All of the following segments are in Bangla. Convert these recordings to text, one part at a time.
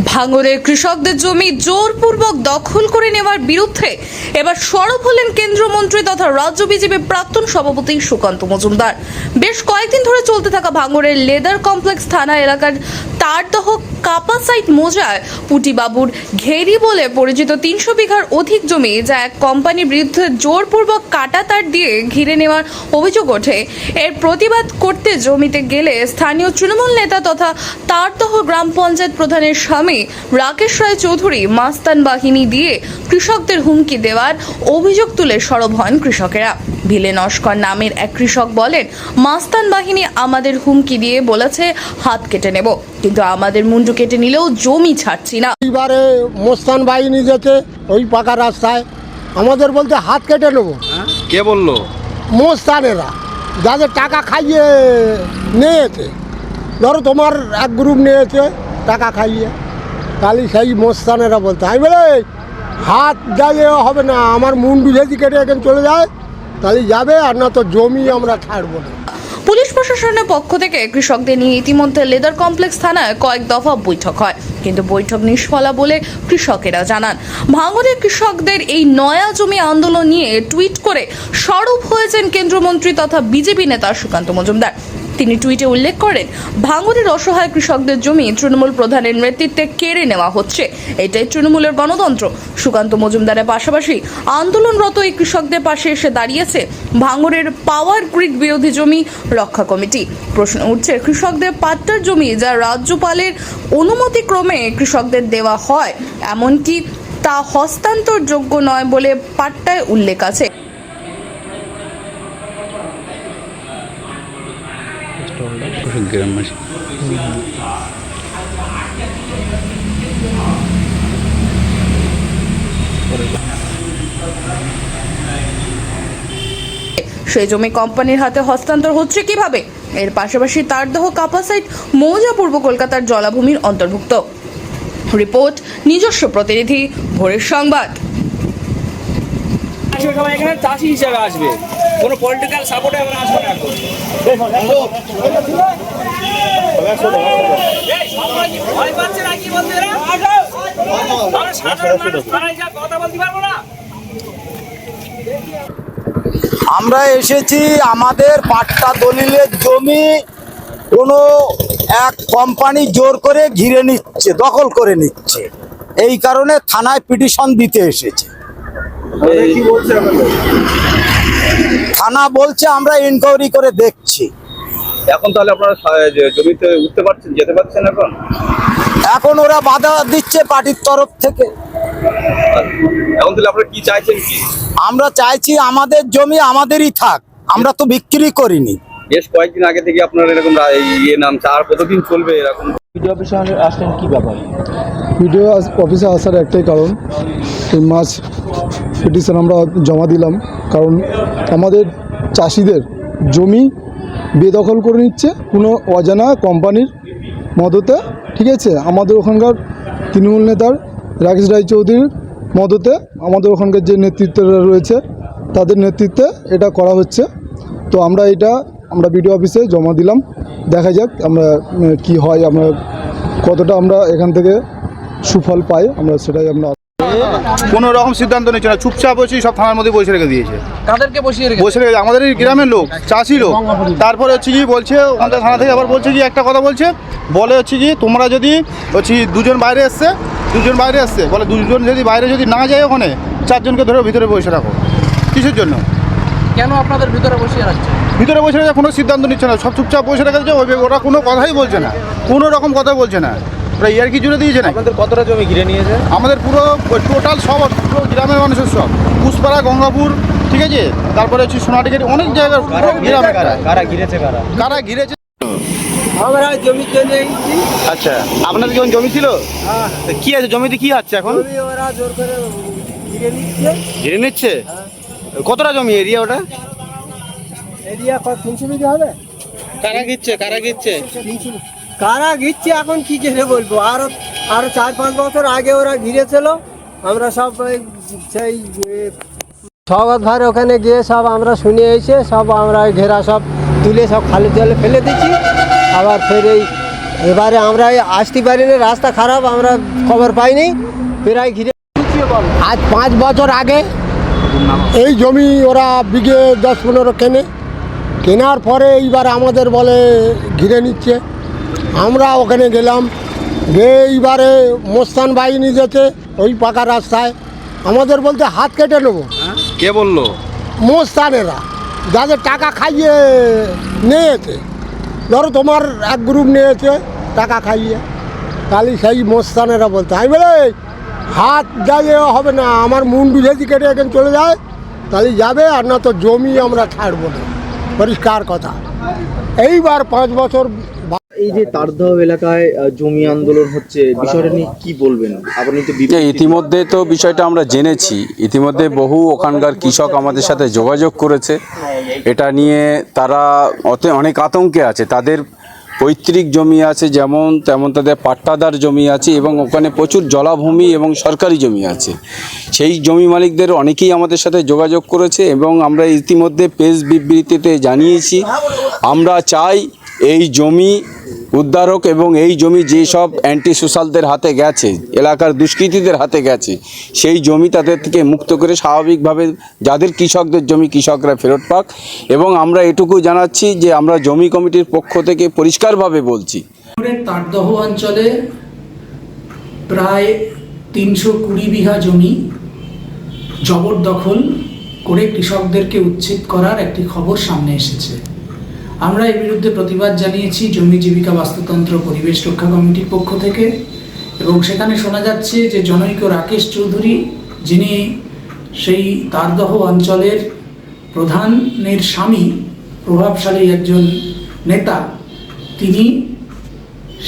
ভাঙরে কৃষকদের জমি জোরপূর্বক দখল করে নেওয়ার বিরুদ্ধে এবার সরব হলেন কেন্দ্রমন্ত্রী তথা রাজ্য বিজেপির প্রাক্তন সভাপতি সুকান্ত মজুমদার। বেশ কয়েকদিন ধরে চলতে থাকা ভাঙরের লেদার কমপ্লেক্স থানা এলাকার তারদহ কাপাসাইট মোজায় পুটিবাবুর ঘেরি বলে পরিচিত তিনশো বিঘার অধিক জমি যা এক কোম্পানির বিরুদ্ধে জোরপূর্বক কাটা তার দিয়ে ঘিরে নেওয়ার অভিযোগ ওঠে। এর প্রতিবাদ করতে জমিতে গেলে স্থানীয় তৃণমূল নেতা তথা তারদহ গ্রাম পঞ্চায়েত প্রধানের স্বামী রাকেশ রায় চৌধুরী মাস্তান বাহিনী দিয়ে কৃষকদের হুমকি দেওয়ার অভিযোগ তুলে সরব হন কৃষকেরা। ভিলে নস্কর নামের এক কৃষক বলেন মাস্তান বাহিনী আমাদের হুমকি দিয়ে বলেছে হাত কেটে নেব। কিন্তু আমাদের মুন্ডু কেটে নিলেও জমি ছাড়ছি না। এইবারে মোস্তান বাহিনী যেতে ওই পাকা রাস্তায় আমাদের বলতে হাত কেটে নেব। কে বলল? মোস্তানেরা। যাদের টাকা খাইয়ে নিয়েছে ধরো তোমার এক গ্রুপ নিয়েছে টাকা খাইয়ে। তাহলে সেই মোস্তানেরা বলতে আমি বলে, হাত যাইয়ে হবে না, আমার মুন্ডু যদি কেটে এখানে চলে যায়, তাহলে যাবে আর না তো জমি আমরা ছাড়বো না। পুলিশ প্রশাসনের পক্ষ থেকে কৃষকদের নিয়ে ইতিমধ্যে লেদার কমপ্লেক্স থানায় কয়েক দফা বৈঠক হয়। কিন্তু বৈঠক নিষ্ফলা বলে কৃষকেরা জানান ভাঙনের কৃষকদের এই নয়া জমি আন্দোলন নিয়ে টুইট করে সরব হয়েছেন কেন্দ্রমন্ত্রী তথা বিজেপি নেতা সুকান্ত মজুমদার। তিনি টুইটে উল্লেখ করেন, ভাঙনের অসহায় কৃষকদের জমি তৃণমূল প্রধানের নেতৃত্বে কেড়ে নেওয়া হচ্ছে। এটাই তৃণমূলের গণতন্ত্র। সুকান্ত মজুমদারের পাশাপাশি আন্দোলনরত এই কৃষকদের পাশে এসে দাঁড়িয়েছে ভাঙরের পাওয়ার গ্রিড বিরোধী জমি রক্ষা কমিটি। প্রশ্ন উঠছে, কৃষকদের পাট্টার জমি যা রাজ্যপালের অনুমতিক্রমে কৃষকদের দেওয়া হয়, এমনকি তা হস্তান্তরযোগ্য নয় বলে পাট্টায় উল্লেখ আছে। গ্রামবাসী সেই জমি কোম্পানির হাতে হস্তান্তর হচ্ছে কীভাবে? এর পাশাপাশি তারদহ কাপাসাইট মৌজা পূর্ব কলকাতার জলাভূমির অন্তর্ভুক্ত। রিপোর্ট নিজস্ব প্রতিনিধি ভোরের সংবাদ। এখানে চাষি হিসেবে আসবে। কোনো পলিটিক্যাল সাপোর্টে আমরা আসব না আমরা এসেছি আমাদের পাট্টা দলিলের জমি কোনো এক কোম্পানি জোর করে ঘিরে নিচ্ছে দখল করে নিচ্ছে। এই কারণে থানায় পিটিশন দিতে এসেছে। থানা বলছে আমরা ইনকোয়ারি করে দেখছি। এখন তাহলে আপনারা জমিতে উঠতে পারছেন যেতে পারছেন এখন? এখন ওরা বাধা দিচ্ছে পার্টির তরফ থেকে। এখন তাহলে আপনারা কি চাইছেন কি? আমরা চাইছি আমাদের জমি আমাদেরই থাক আমরা তো বিক্রি করিনি। বেশ কয়েকদিন আগে থেকে আপনারা এরকম ইয়ে নামছে আর কতদিন চলবে এরকম? আসলেন কি ব্যাপার ভিডিও অফিসে আসার একটাই কারণ এই মাছ পিটিশন আমরা জমা দিলাম, কারণ আমাদের চাষিদের জমি বেদখল করে নিচ্ছে কোনো অজানা কোম্পানির মদতে, ঠিক আছে? আমাদের ওখানকার তৃণমূল নেতার রাকেশ রায় চৌধুরীর মদতে আমাদের ওখানকার যে নেতৃত্বরা রয়েছে, তাদের নেতৃত্বে এটা করা হচ্ছে। তো আমরা এটা, আমরা বিডিও অফিসে জমা দিলাম। দেখা যাক আমরা কি হয়, আমরা কতটা আমরা এখান থেকে সুফল পাই, আমরা সেটাই আমরা কোনো রকম সিদ্ধান্ত নিচ্ছে না। চুপচাপ বসে সব থানার মধ্যে বসে রেখে দিয়েছে। কাদেরকে বসিয়ে রেখে বসে রেখে আমাদের এই গ্রামের লোক চাষি লোক। তারপরে হচ্ছে কি বলছে ওখানটা থানা থেকে আবার বলছে কি একটা কথা বলছে। বলে হচ্ছে কি তোমরা যদি হচ্ছে দুজন বাইরে এসছে দুজন বাইরে এসছে বলে দুজন যদি বাইরে যদি না যায় ওখানে চারজনকে ধরে ভিতরে বসে রাখো। কিসের জন্য? কেন আপনাদের ভিতরে বসিয়ে রাখছে? ভিতরে বসে রেখে কোনো সিদ্ধান্ত নিচ্ছে না। সব চুপচাপ বসে রেখে ওরা কোনো কথাই বলছে না। কোনো রকম কথা বলছে না। ওরা ইয়ার কি জুড়ে দিয়েছে না আপনাদের কতটা জমি ঘিরে নিয়েছে? আমাদের পুরো টোটাল সব পুরো গ্রামের মানুষের সব। পুষ্পাড়া গঙ্গাপুর ঠিক আছে? তারপরে হচ্ছে সোনাটিকের অনেক জায়গার পুরো গ্রামে কারা? ঘিরেছে কারা? কারা ঘিরেছে? আমরা জমি আচ্ছা আপনাদের যখন জমি ছিল? তা কি আছে? জমিতে কি আছে এখন? ওরা জোর করে ঘিরে নিচ্ছে। কতটা জমি এরিয়া ওটা? এরিয়া তিনশো বিঘা হবে? কারা ঘিরছে? কারা ঘিরছে? কারা ঘিরছে এখন কি করে বলব? আরও আরও চার পাঁচ বছর আগে ওরা ঘিরেছিল, আমরা সব সেই সগত ভার ওখানে গিয়ে সব আমরা শুনে এসে সব আমরা ঘেরা সব তুলে সব খালি জলে ফেলে দিচ্ছি আবার ফের এই, এবারে আমরা আসতে পারিনি, রাস্তা খারাপ, আমরা খবর পাইনি, প্রায় ঘিরে আজ পাঁচ বছর আগে এই জমি ওরা বিঘে দশ পনেরো কেনে, কেনার পরে এইবার আমাদের বলে ঘিরে নিচ্ছে। আমরা ওখানে গেলাম গিয়ে এইবারে মোস্তান বাহিনী যেতে ওই পাকা রাস্তায়। আমাদের বলতে হাত কেটে নেব। কে বলল? মোস্তানেরা। যাদের টাকা খাইয়ে নিয়েছে ধরো তোমার এক গ্রুপ নিয়েছে টাকা খাইয়ে। তাহলে সেই মোস্তানেরা বলতে আমি বলে হাত যাইয়ে হবে না আমার মুন্ডু যদি কেটে এখানে চলে যায় তাহলে যাবে আর না তো জমি আমরা ছাড়বো না। পরিষ্কার কথা। এইবার পাঁচ বছর এই যে তারদহ এলাকায় জমি আন্দোলন হচ্ছে, বিষয়টা নিয়ে কি বলবেন? আপনি তো ইতিমধ্যে তো বিষয়টা আমরা জেনেছি। ইতিমধ্যে বহু ওখানকার কৃষক আমাদের সাথে যোগাযোগ করেছে। এটা নিয়ে তারা অতে অনেক আতঙ্কে আছে। তাদের পৈতৃক জমি আছে যেমন, তেমন তাদের পাট্টাদার জমি আছে এবং ওখানে প্রচুর জলাভূমি এবং সরকারি জমি আছে। সেই জমি মালিকদের অনেকেই আমাদের সাথে যোগাযোগ করেছে এবং আমরা ইতিমধ্যে প্রেস বিবৃতিতে জানিয়েছি। আমরা চাই এই জমি উদ্ধারক এবং এই জমি যেসব অ্যান্টি সোশ্যালদের হাতে গেছে, এলাকার দুষ্কৃতীদের হাতে গেছে, সেই জমি তাদের থেকে মুক্ত করে স্বাভাবিকভাবে যাদের কৃষকদের জমি কৃষকরা ফেরত পাক এবং আমরা এটুকু জানাচ্ছি যে আমরা জমি কমিটির পক্ষ থেকে পরিষ্কারভাবে বলছি। তারদহ অঞ্চলে প্রায় তিনশো কুড়ি বিঘা জমি জবরদখল করে কৃষকদেরকে উচ্ছেদ করার একটি খবর সামনে এসেছে। আমরা এর বিরুদ্ধে প্রতিবাদ জানিয়েছি জমি জীবিকা বাস্তুতন্ত্র পরিবেশ রক্ষা কমিটির পক্ষ থেকে। এবং সেখানে শোনা যাচ্ছে যে জনৈক রাকেশ চৌধুরী, যিনি সেই তারদহ অঞ্চলের প্রধানের স্বামী, প্রভাবশালী একজন নেতা, তিনি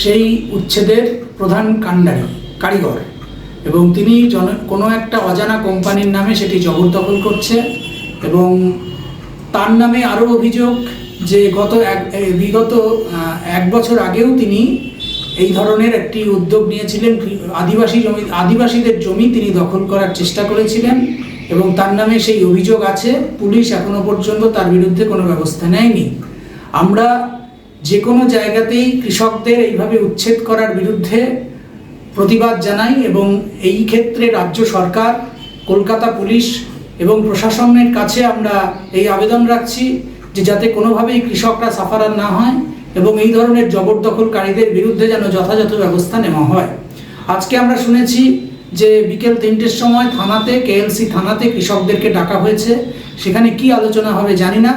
সেই উচ্ছেদের প্রধান কাণ্ডারি, কারিগর। এবং তিনি জন, কোনো একটা অজানা কোম্পানির নামে সেটি জবরদখল করছে এবং তার নামে আরও অভিযোগ যে গত এক বিগত এক বছর আগেও তিনি এই ধরনের একটি উদ্যোগ নিয়েছিলেন। আদিবাসী জমি, আদিবাসীদের জমি তিনি দখল করার চেষ্টা করেছিলেন এবং তার নামে সেই অভিযোগ আছে। পুলিশ এখনও পর্যন্ত তার বিরুদ্ধে কোনো ব্যবস্থা নেয়নি। আমরা যে কোনো জায়গাতেই কৃষকদের এইভাবে উচ্ছেদ করার বিরুদ্ধে প্রতিবাদ জানাই এবং এই ক্ষেত্রে রাজ্য সরকার, কলকাতা পুলিশ এবং প্রশাসনের কাছে আমরা এই আবেদন রাখছি। যে যাতে কোনোভাবেই কৃষকরা সাফারার না হয় এবং এই ধরনের জবরদখলকারীদের বিরুদ্ধে যেন যথাযথ ব্যবস্থা নেওয়া হয়। আজকে আমরা শুনেছি যে বিকেল তিনটের সময় থানাতে, কেএলসি থানাতে কৃষকদেরকে ডাকা হয়েছে। সেখানে কি আলোচনা হবে জানি না।